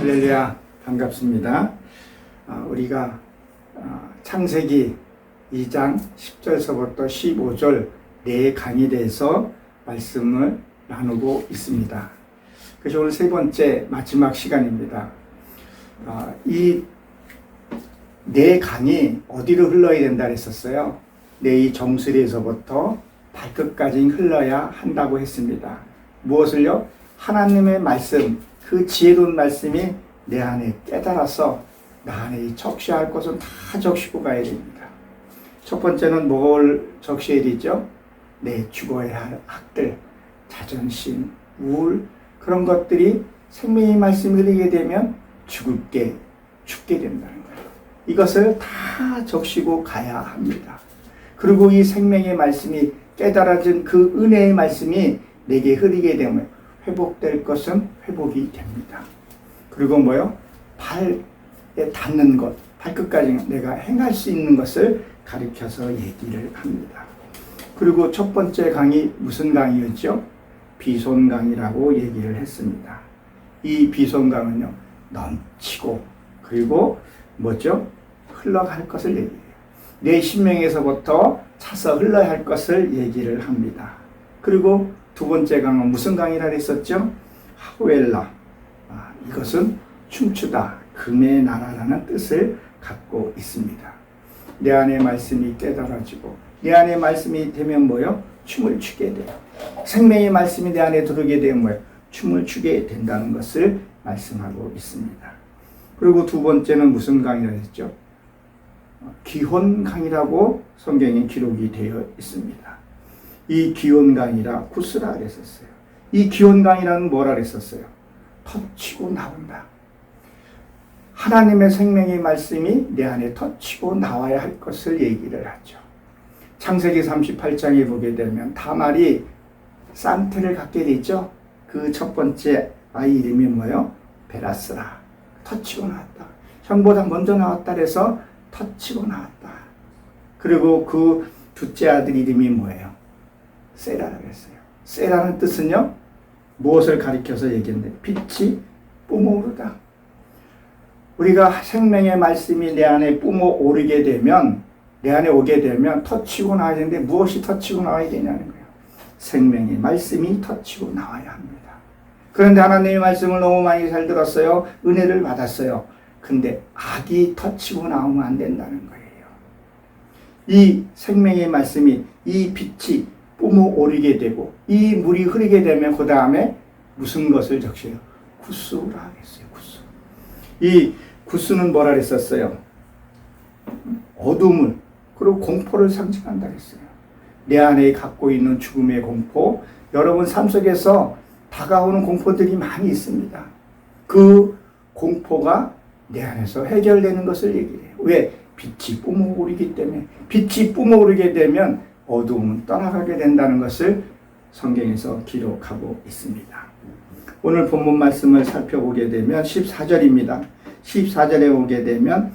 할렐루야 반갑습니다. 아, 우리가 아, 창세기 2장 10절서부터 15절 네 강의에서 말씀을 나누고 있습니다. 그래서 오늘 세 번째 마지막 시간입니다. 아, 이네 강이 어디로 흘러야 된다 그랬었어요. 내 이 정수리에서부터 발끝까지 흘러야 한다고 했습니다. 무엇을요? 하나님의 말씀, 그 지혜로운 말씀이 내 안에 깨달아서 나 안에 이 적시할 것은 다 적시고 가야 됩니다. 첫 번째는 뭘 적시해야 되죠? 내 죽어야 할 학들, 자존심, 우울, 그런 것들이 생명의 말씀이 흐르게 되면 죽을 게 죽게 된다는 거예요. 이것을 다 적시고 가야 합니다. 그리고 이 생명의 말씀이 깨달아진 그 은혜의 말씀이 내게 흐르게 되면 회복될 것은 회복이 됩니다. 그리고 뭐요? 발에 닿는 것, 발끝까지 내가 행할 수 있는 것을 가리켜서 얘기를 합니다. 그리고 첫 번째 강의 무슨 강의였죠? 비손강이라고 얘기를 했습니다. 이 비손강은요, 넘치고, 그리고 뭐죠? 흘러갈 것을 얘기해요. 내 신명에서부터 차서 흘러야 할 것을 얘기를 합니다. 그리고 두 번째 강은 무슨 강이라 했었죠? 하우엘라. 아, 이것은 춤추다, 금의 나라라는 뜻을 갖고 있습니다. 내 안에 말씀이 깨달아지고 내 안에 말씀이 되면 뭐요? 춤을 추게 돼요. 생명의 말씀이 내 안에 들어오게 되면 뭐요? 춤을 추게 된다는 것을 말씀하고 있습니다. 그리고 두 번째는 무슨 강이라 했죠? 기혼 강이라고 성경에 기록이 되어 있습니다. 이 기혼 강이라 구스라 그랬었어요. 이 기혼 강이라는 뭐라 그랬었어요? 터치고 나온다. 하나님의 생명의 말씀이 내 안에 터치고 나와야 할 것을 얘기를 하죠. 창세기 38장에 보게 되면 다말이 산테를 갖게 되죠. 그 첫 번째 아이 이름이 뭐예요? 베라스라. 터치고 나왔다. 형보다 먼저 나왔다 그래서 터치고 나왔다. 그리고 그 둘째 아들 이름이 뭐예요? 세라라고 했어요. 세라는 뜻은요, 무엇을 가리켜서 얘기했는데, 빛이 뿜어오르다. 우리가 생명의 말씀이 내 안에 뿜어오르게 되면, 내 안에 오게 되면 터치고 나와야 되는데, 무엇이 터치고 나와야 되냐는 거예요. 생명의 말씀이 터치고 나와야 합니다. 그런데 하나님의 말씀을 너무 많이 잘 들었어요. 은혜를 받았어요. 근데 악이 터치고 나오면 안 된다는 거예요. 이 생명의 말씀이 이 빛이 뿜어 오르게 되고 이 물이 흐르게 되면 그 다음에 무슨 것을 적셔요? 구수라 하겠어요. 구수. 이 구수는 뭐라 그랬었어요? 어둠을 그리고 공포를 상징한다 그랬어요. 내 안에 갖고 있는 죽음의 공포, 여러분 삶 속에서 다가오는 공포들이 많이 있습니다. 그 공포가 내 안에서 해결되는 것을 얘기해요. 왜? 빛이 뿜어오르기 때문에 빛이 뿜어오르게 되면 어두움은 떠나가게 된다는 것을 성경에서 기록하고 있습니다. 오늘 본문 말씀을 살펴보게 되면 14절입니다. 14절에 오게 되면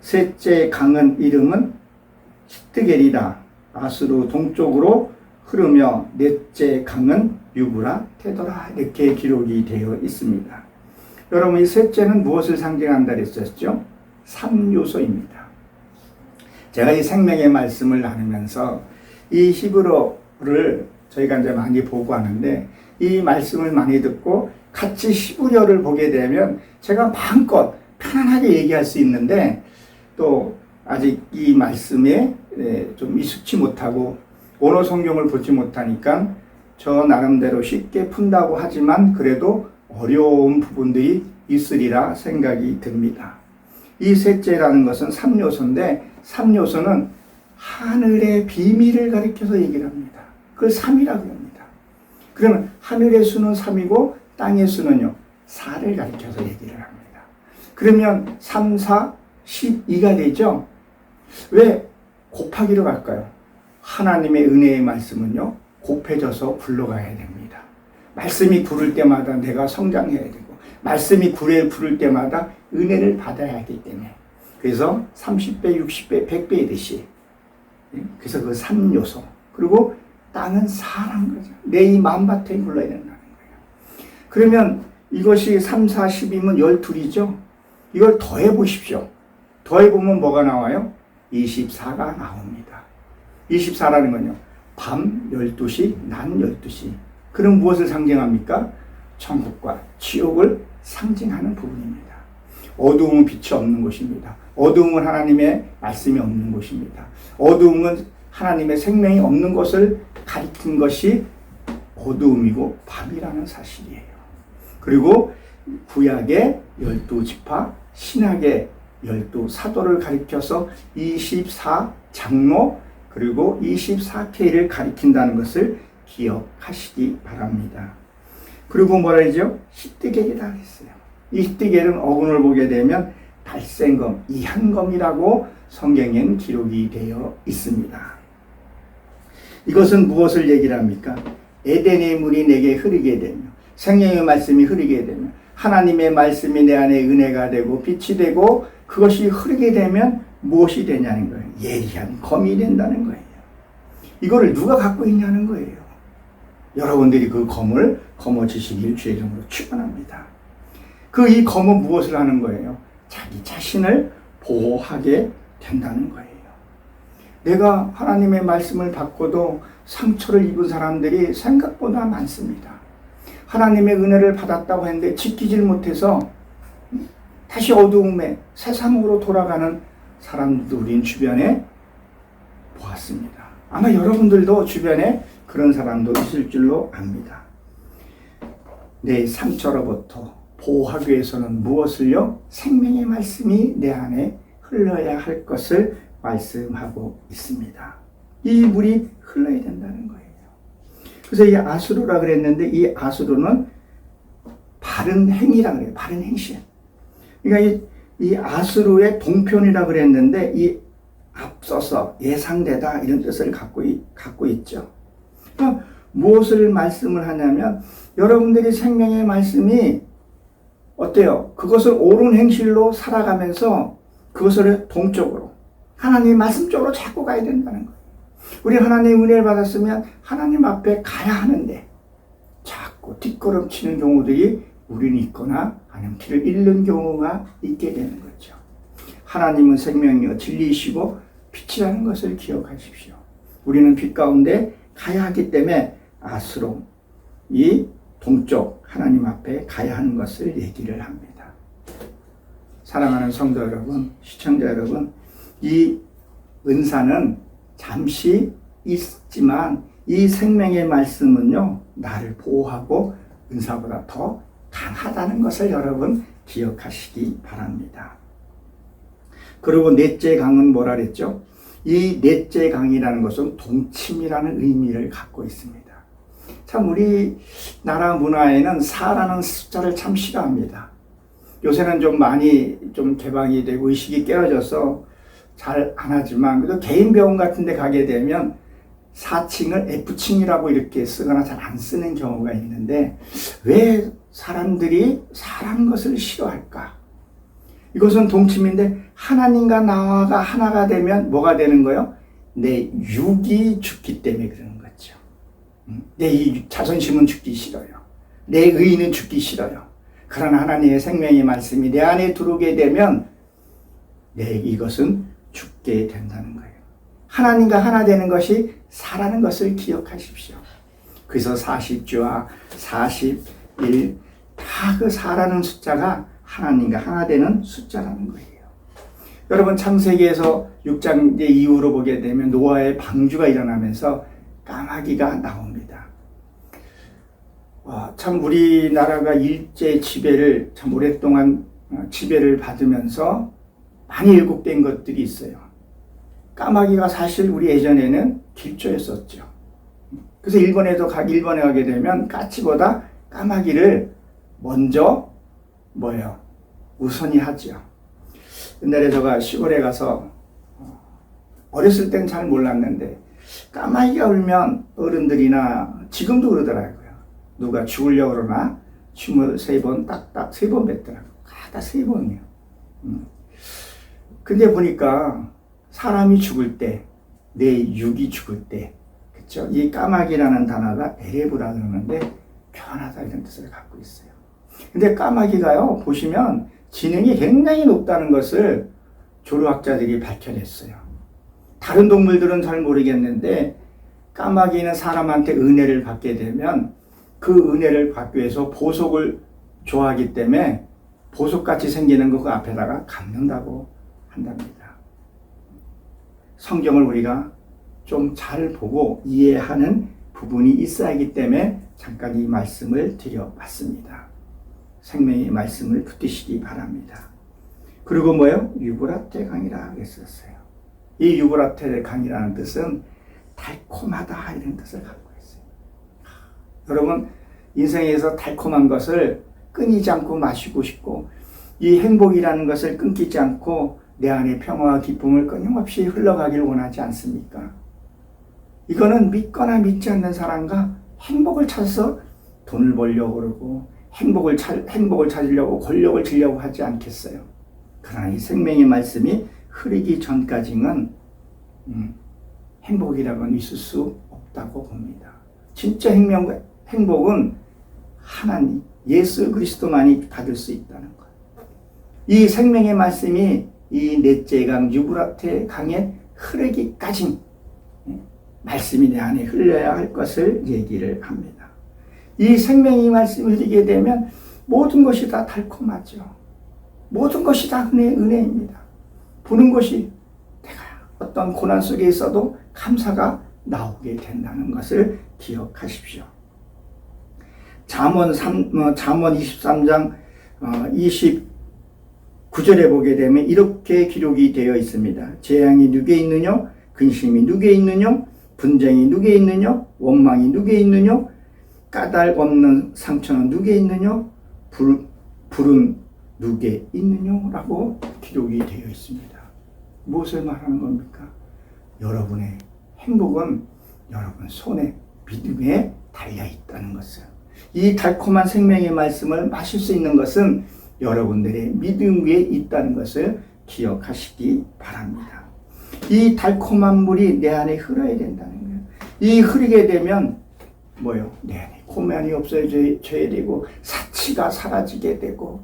셋째 강은 이름은 시트겔이라 아수르 동쪽으로 흐르며 넷째 강은 유브라 테더라 이렇게 기록이 되어 있습니다. 여러분 이 셋째는 무엇을 상징한다 그랬었죠? 3요소입니다. 제가 이 생명의 말씀을 나누면서 이 히브리어를 저희가 이제 많이 보고 하는데 이 말씀을 많이 듣고 같이 히브리어를 보게 되면 제가 마음껏 편안하게 얘기할 수 있는데 또 아직 이 말씀에 예, 좀 익숙치 못하고 원어 성경을 보지 못하니까 저 나름대로 쉽게 푼다고 하지만 그래도 어려운 부분들이 있으리라 생각이 듭니다. 이 셋째라는 것은 3요소인데 3요소는 하늘의 비밀을 가리켜서 얘기를 합니다. 그걸 3이라고 합니다. 그러면 하늘의 수는 3이고 땅의 수는요 4를 가리켜서 얘기를 합니다. 그러면 3, 4, 12가 되죠. 왜 곱하기로 갈까요? 하나님의 은혜의 말씀은요 곱해져서 굴러가야 됩니다. 말씀이 구를 때마다 내가 성장해야 되고 말씀이 구에 부를 때마다 은혜를 받아야 하기 때문에 그래서 30배, 60배, 100배이듯이 그래서 그 3요소 그리고 땅은 사는 거죠. 내 이 마음밭에 굴러야 된다는 거예요. 그러면 이것이 3, 4, 10이면 12이죠. 이걸 더해 보십시오. 더해 보면 뭐가 나와요? 24가 나옵니다. 24라는 건요. 밤 12시, 낮 12시. 그럼 무엇을 상징합니까? 천국과 지옥을 상징하는 부분입니다. 어두움은 빛이 없는 곳입니다. 어두움은 하나님의 말씀이 없는 곳입니다. 어두움은 하나님의 생명이 없는 것을 가리킨 것이 어두움이고 밤이라는 사실이에요. 그리고 구약의 열두 지파, 신약의 열두 사도를 가리켜서 24 장로 그리고 24K를 가리킨다는 것을 기억하시기 바랍니다. 그리고 뭐라 하죠? 히뜨겔이라 했어요. 이 히뜨겔은 어근을 보게 되면 달생검, 이한검이라고 성경엔 기록이 되어 있습니다. 이것은 무엇을 얘기를 합니까? 에덴의 물이 내게 흐르게 되며 생명의 말씀이 흐르게 되며 하나님의 말씀이 내 안에 은혜가 되고 빛이 되고 그것이 흐르게 되면 무엇이 되냐는 거예요. 예리한 검이 된다는 거예요. 이거를 누가 갖고 있냐는 거예요. 여러분들이 그 검을 검어지시길 주의 이름으로 축원합니다. 그 이 검은 무엇을 하는 거예요? 자기 자신을 보호하게 된다는 거예요. 내가 하나님의 말씀을 받고도 상처를 입은 사람들이 생각보다 많습니다. 하나님의 은혜를 받았다고 했는데 지키질 못해서 다시 어두움에 세상으로 돌아가는 사람들도 우린 주변에 보았습니다. 아마 여러분들도 주변에 그런 사람도 있을 줄로 압니다. 내 상처로부터 보호하기 위해서는 무엇을요? 생명의 말씀이 내 안에 흘러야 할 것을 말씀하고 있습니다. 이 물이 흘러야 된다는 거예요. 그래서 이 아수르라 그랬는데 이 아수르는 바른 행위라 그래요. 바른 행실. 그러니까 이, 이 아수르의 동편이라 그랬는데 이 앞서서 예상되다 이런 뜻을 갖고, 있, 갖고 있죠. 그러니까 무엇을 말씀을 하냐면 여러분들이 생명의 말씀이 어때요? 그것을 옳은 행실로 살아가면서 그것을 동쪽으로 하나님 말씀 쪽으로 자꾸 가야 된다는 거예요. 우리 하나님 은혜를 받았으면 하나님 앞에 가야 하는데 자꾸 뒷걸음치는 경우들이 우리는 있거나 아니면 길을 잃는 경우가 있게 되는 거죠. 하나님은 생명이요 진리이시고 빛이라는 것을 기억하십시오. 우리는 빛 가운데 가야 하기 때문에 아스로 이 동쪽 하나님 앞에 가야 하는 것을 얘기를 합니다. 사랑하는 성도 여러분, 시청자 여러분, 이 은사는 잠시 있지만 이 생명의 말씀은요, 나를 보호하고 은사보다 더 강하다는 것을 여러분 기억하시기 바랍니다. 그리고 넷째 강은 뭐라 그랬죠? 이 넷째 강이라는 것은 동침이라는 의미를 갖고 있습니다. 참 우리 나라 문화에는 사라는 숫자를 참 싫어합니다. 요새는 좀 많이 좀 개방이 되고 의식이 깨어져서 잘 안 하지만 그래도 개인 병원 같은 데 가게 되면 4층을 F층이라고 이렇게 쓰거나 잘 안 쓰는 경우가 있는데 왜 사람들이 사라는 것을 싫어할까? 이것은 동침인데 하나님과 나가 하나가 되면 뭐가 되는 거요? 내 육이 죽기 때문에 그러는 거죠. 내 이 자존심은 죽기 싫어요. 내 의는 죽기 싫어요. 그러나 하나님의 생명의 말씀이 내 안에 들어오게 되면 내 이것은 죽게 된다는 거예요. 하나님과 하나 되는 것이 사라는 것을 기억하십시오. 그래서 40주와 41, 다 그 사라는 숫자가 하나님과 하나 되는 숫자라는 거예요. 여러분 창세기에서 6장 이후로 보게 되면 노아의 방주가 일어나면서 까마귀가 나옵니다. 와, 참 우리나라가 일제 지배를 참 오랫동안 어, 지배를 받으면서 많이 일곡된 것들이 있어요. 까마귀가 사실 우리 예전에는 길조였었죠. 그래서 일본에도 가, 일본에 가게 되면 까치보다 까마귀를 먼저 뭐예요? 우선이 하죠. 옛날에 제가 시골에 가서 어, 어렸을 땐 잘 몰랐는데 까마귀가 울면 어른들이나 지금도 그러더라고요. 누가 죽으려고 그러나 춤을 세 번 딱딱 세 번 뱉더라고요. 가다 세 번이요. 음. 근데 보니까 사람이 죽을 때, 내 육이 죽을 때, 있죠. 이 까마귀라는 단어가 에레브라 그러는데 편하다 이런 뜻을 갖고 있어요. 근데 까마귀가요, 보시면 지능이 굉장히 높다는 것을 조류학자들이 밝혀냈어요. 다른 동물들은 잘 모르겠는데 까마귀는 사람한테 은혜를 받게 되면 그 은혜를 받기 위해서 보석을 좋아하기 때문에 보석같이 생기는 거 그 앞에다가 감는다고 한답니다. 성경을 우리가 좀 잘 보고 이해하는 부분이 있어야 하기 때문에 잠깐 이 말씀을 드려봤습니다. 생명의 말씀을 붙드시기 바랍니다. 그리고 뭐요? 유브라테 강이라 했었어요. 이 유브라테 강이라는 뜻은 달콤하다 이런 뜻을 갖고 있어요. 여러분 인생에서 달콤한 것을 끊이지 않고 마시고 싶고 이 행복이라는 것을 끊기지 않고 내 안에 평화와 기쁨을 끊임없이 흘러가길 원하지 않습니까? 이거는 믿거나 믿지 않는 사람과 행복을 찾아서 돈을 벌려고 그러고 행복을 찾 행복을 찾으려고 권력을 지려고 하지 않겠어요. 그러나 이 생명의 말씀이 흐르기 전까지는 음, 행복이라고는 있을 수 없다고 봅니다. 진짜 행명, 행복은 하나님, 예수 그리스도만이 받을 수 있다는 것. 이 생명의 말씀이 이 넷째 강 유브라테 강에 흐르기까지 예, 말씀이 내 안에 흘려야 할 것을 얘기를 합니다. 이 생명의 말씀이 흘리게 되면 모든 것이 다 달콤하죠. 모든 것이 다 은혜, 은혜입니다. 보는 것이 내가 어떤 고난 속에 있어도 감사가 나오게 된다는 것을 기억하십시오. 잠언 3, 어, 잠언 23장 어, 29절에 보게 되면 이렇게 기록이 되어 있습니다. 재앙이 누게 있느냐? 근심이 누게 있느냐? 분쟁이 누게 있느냐? 원망이 누게 있느냐? 까닭 없는 상처는 누게 있느냐? 불, 불은 누게 있느냐? 라고 기록이 되어 있습니다. 무엇을 말하는 겁니까? 여러분의 행복은 여러분 손에 믿음에 달려 있다는 것을. 이 달콤한 생명의 말씀을 마실 수 있는 것은 여러분들의 믿음 위에 있다는 것을 기억하시기 바랍니다. 이 달콤한 물이 내 안에 흘러야 된다는 거예요. 이 흐르게 되면 뭐요? 내 안에 고면이 없어져야 되고 사치가 사라지게 되고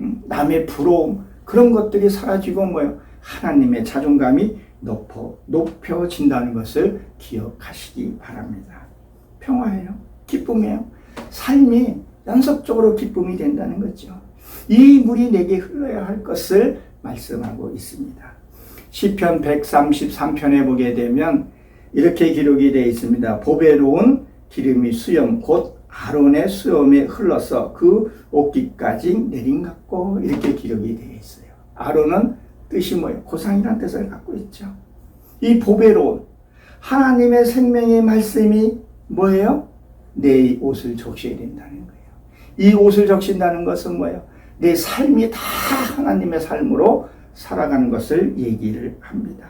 음, 남의 부러움 그런 것들이 사라지고 뭐요? 하나님의 자존감이 높어 높여진다는 것을 기억하시기 바랍니다. 평화예요. 기쁨이에요. 삶이 연속적으로 기쁨이 된다는 거죠. 이 물이 내게 흘러야 할 것을 말씀하고 있습니다. 시편 133편에 보게 되면 이렇게 기록이 되어 있습니다. 보배로운 기름이 수염 곧 아론의 수염에 흘러서 그 옷깃까지 내린 같고 이렇게 기록이 되어 있어요. 아론은 뜻이 뭐예요? 고상이라는 뜻을 갖고 있죠. 이 보배로운 하나님의 생명의 말씀이 뭐예요? 내 옷을 적셔야 된다는 거예요. 이 옷을 적신다는 것은 뭐예요? 내 삶이 다 하나님의 삶으로 살아가는 것을 얘기를 합니다.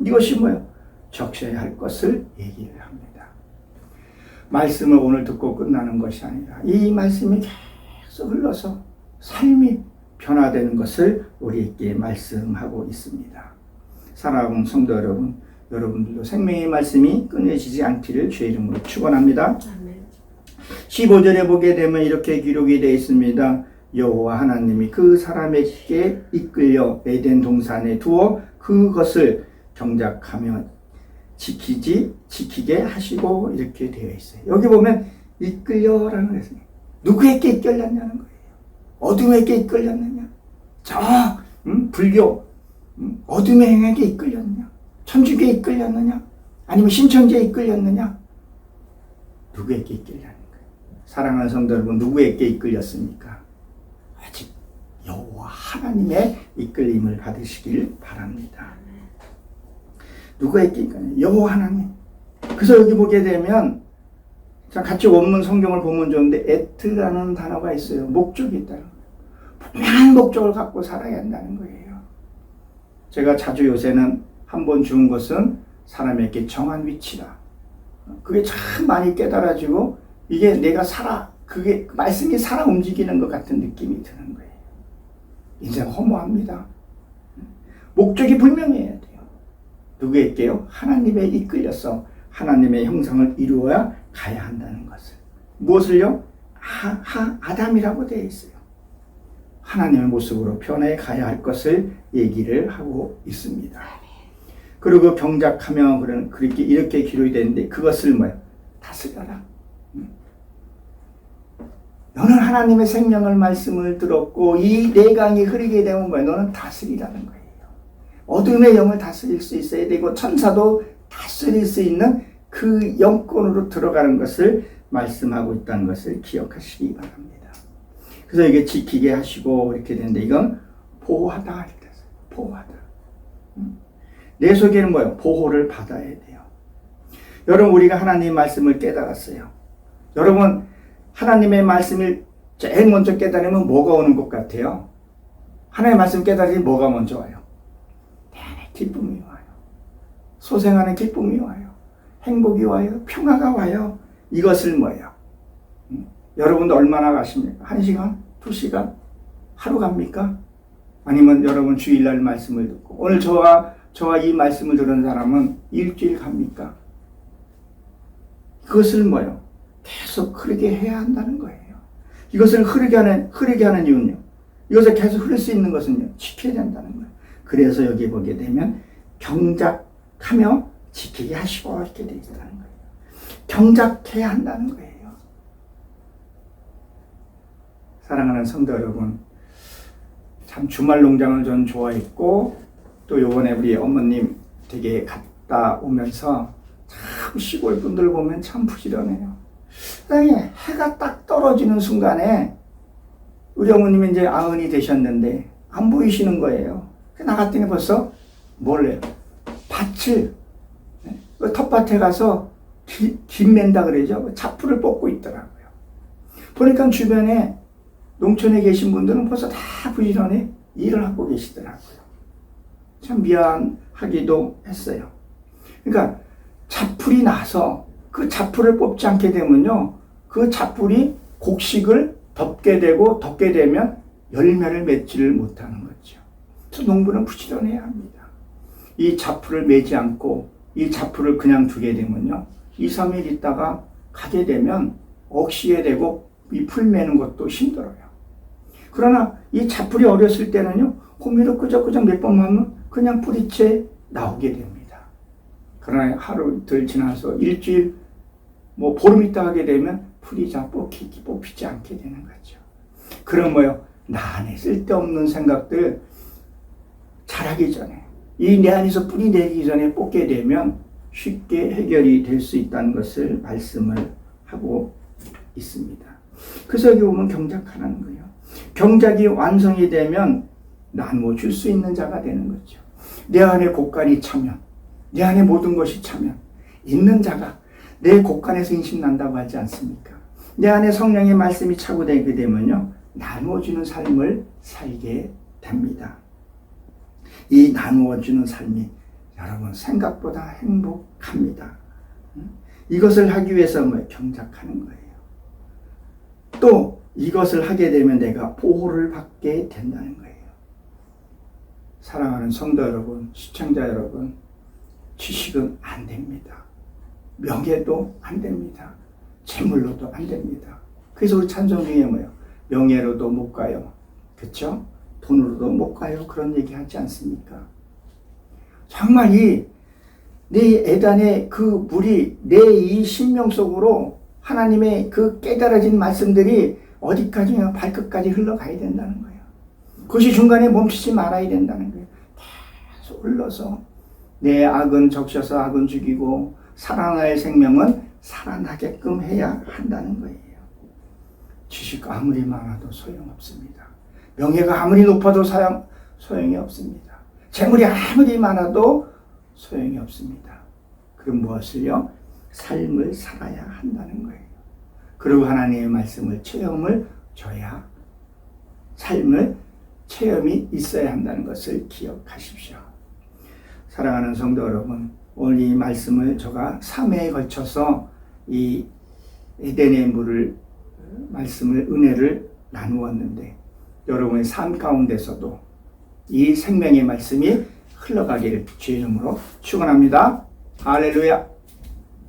이것이 뭐예요? 적셔야 할 것을 얘기를 합니다. 말씀을 오늘 듣고 끝나는 것이 아니라 이 말씀이 계속 흘러서 삶이 변화되는 것을 우리에게 말씀하고 있습니다. 사랑하는 성도 여러분, 여러분들도 생명의 말씀이 끊어지지 않기를 주의 이름으로 축원합니다. 15절에 보게 되면 이렇게 기록이 되어 있습니다. 여호와 하나님이 그 사람에게 이끌려 에덴 동산에 두어 그것을 경작하며 지키지 지키게 하시고 이렇게 되어 있어요. 여기 보면 이끌려라는 것은 누구에게 이끌렸냐는 거예요. 어둠에게 이끌렸느냐? 저 음, 불교 음, 어둠의 행에게 이끌렸느냐? 천주교에 이끌렸느냐? 아니면 신천지에 이끌렸느냐? 누구에게 이끌렸는 거예요? 사랑하는 성도 여러분, 누구에게 이끌렸습니까? 아직 여호와 하나님의 이끌림을 받으시길 바랍니다. 누구에게 이끌렸냐? 여호와 하나님. 그래서 여기 보게 되면 자, 같이 원문 성경을 보면 좋은데 에트라는 단어가 있어요. 목적이 있다는 거예요. 분명한 목적을 갖고 살아야 한다는 거예요. 제가 자주 요새는 한 번 주은 것은 사람에게 정한 위치다. 그게 참 많이 깨달아지고 이게 내가 살아 그게 말씀이 살아 움직이는 것 같은 느낌이 드는 거예요. 인생 허무합니다. 목적이 분명해야 돼요. 누구에게요? 하나님에 이끌려서 하나님의 형상을 이루어야 가야 한다는 것을. 무엇을요? 하, 하, 아담이라고 되어 있어요. 하나님의 모습으로 변해 가야 할 것을 얘기를 하고 있습니다. 그리고 경작하며 그런 그렇게 이렇게 기록이 되는데 그것을 뭐야? 다스려라. 음. 너는 하나님의 생명을 말씀을 들었고 이 내강이 흐르게 되면 뭐야? 너는 다스리라는 거예요. 어둠의 영을 다스릴 수 있어야 되고 천사도 다스릴 수 있는 그 영권으로 들어가는 것을 말씀하고 있다는 것을 기억하시기 바랍니다. 그래서 이게 지키게 하시고 이렇게 되는데 이건 보호하다 할 때서 보호하다. 음. 내 속에는 뭐예요? 보호를 받아야 돼요. 여러분 우리가 하나님의 말씀을 깨달았어요. 여러분 하나님의 말씀을 제일 먼저 깨달으면 뭐가 오는 것 같아요? 하나님의 말씀 깨달으니 뭐가 먼저 와요? 기쁨이 와요. 소생하는 기쁨이 와요. 행복이 와요. 평화가 와요. 이것을 뭐예요? 음? 여러분도 얼마나 가십니까? 한 시간? 두 시간? 하루 갑니까? 아니면 여러분 주일날 말씀을 듣고 오늘 저와 저와 이 말씀을 들은 사람은 일주일 갑니까? 그것을 뭐요? 계속 흐르게 해야 한다는 거예요. 이것을 흐르게 하는 흐르게 하는 이유는요. 이것을 계속 흐를 수 있는 것은요. 지켜야 된다는 거예요. 그래서 여기 보게 되면 경작하며 지키게 하시고 이렇게 되어 있다는 거예요. 경작해야 한다는 거예요. 사랑하는 성도 여러분, 참 주말 농장을 전 좋아했고 또 요번에 우리 어머님 댁에 갔다 오면서 참 시골 분들 보면 참 부지런해요. 땅에 해가 딱 떨어지는 순간에 우리 어머님이 이제 아흔이 되셨는데 안 보이시는 거예요. 나갔더니 벌써 뭘 해요? 밭을 네? 그 텃밭에 가서 기, 김맨다 그러죠. 그 잡풀을 뽑고 있더라고요. 보니까 주변에 농촌에 계신 분들은 벌써 다 부지런히 일을 하고 계시더라고요. 참 미안하기도 했어요. 그러니까 잡풀이 나서 그 잡풀을 뽑지 않게 되면요. 그 잡풀이 곡식을 덮게 되고 덮게 되면 열매를 맺지를 못하는 거죠. 그래서 농부는 부지런해야 합니다. 이 잡풀을 매지 않고 이 잡풀을 그냥 두게 되면요. 2, 3일 있다가 가게 되면 억시게 되고 이 풀 매는 것도 힘들어요. 그러나 이 잡풀이 어렸을 때는요. 호미로 끄적끄적 몇 번 하면 그냥 뿌리채 나오게 됩니다. 그러나 하루 들 지나서 일주일 뭐 보름 있다 하게 되면 풀이 잘 뽑히기 뽑히지 않게 되는 거죠. 그럼 뭐요? 나 안에 쓸데없는 생각들 자라기 전에 이 내 안에서 뿌리 내리기 전에 뽑게 되면 쉽게 해결이 될 수 있다는 것을 말씀을 하고 있습니다. 그래서 여기 보면 경작하라는 거예요. 경작이 완성이 되면 나누어 줄수 있는 자가 되는 거죠. 내 안에 곳간이 차면, 내 안에 모든 것이 차면, 있는 자가 내 곳간에서 인식난다고 하지 않습니까? 내 안에 성령의 말씀이 차고 되게 되면요, 나누어주는 삶을 살게 됩니다. 이 나누어주는 삶이 여러분 생각보다 행복합니다. 이것을 하기 위해서 뭐 경작하는 거예요. 또 이것을 하게 되면 내가 보호를 받게 된다는 거예요. 사랑하는 성도 여러분, 시청자 여러분, 지식은 안 됩니다. 명예도 안 됩니다. 재물로도 안 됩니다. 그래서 우리 찬송 중에 뭐예요? 명예로도 못 가요. 그쵸? 돈으로도 못 가요. 그런 얘기 하지 않습니까? 정말 이, 내 애단의 그 물이 내 이 신명 속으로 하나님의 그 깨달아진 말씀들이 어디까지나 발끝까지 흘러가야 된다는 거예요. 그것이 중간에 멈추지 말아야 된다는 거예요. 계속 흘러서 내 악은 적셔서 악은 죽이고 살아날 생명은 살아나게끔 해야 한다는 거예요. 지식 아무리 많아도 소용없습니다. 명예가 아무리 높아도 소용이 없습니다. 재물이 아무리 많아도 소용이 없습니다. 그럼 무엇을요? 삶을 살아야 한다는 거예요. 그리고 하나님의 말씀을 체험을 줘야 삶을 체험이 있어야 한다는 것을 기억하십시오. 사랑하는 성도 여러분, 오늘 이 말씀을 제가 3회에 걸쳐서 이 에덴의 물을 말씀을 은혜를 나누었는데 여러분의 삶 가운데서도 이 생명의 말씀이 흘러가기를 주의 이름으로 축원합니다. 할렐루야.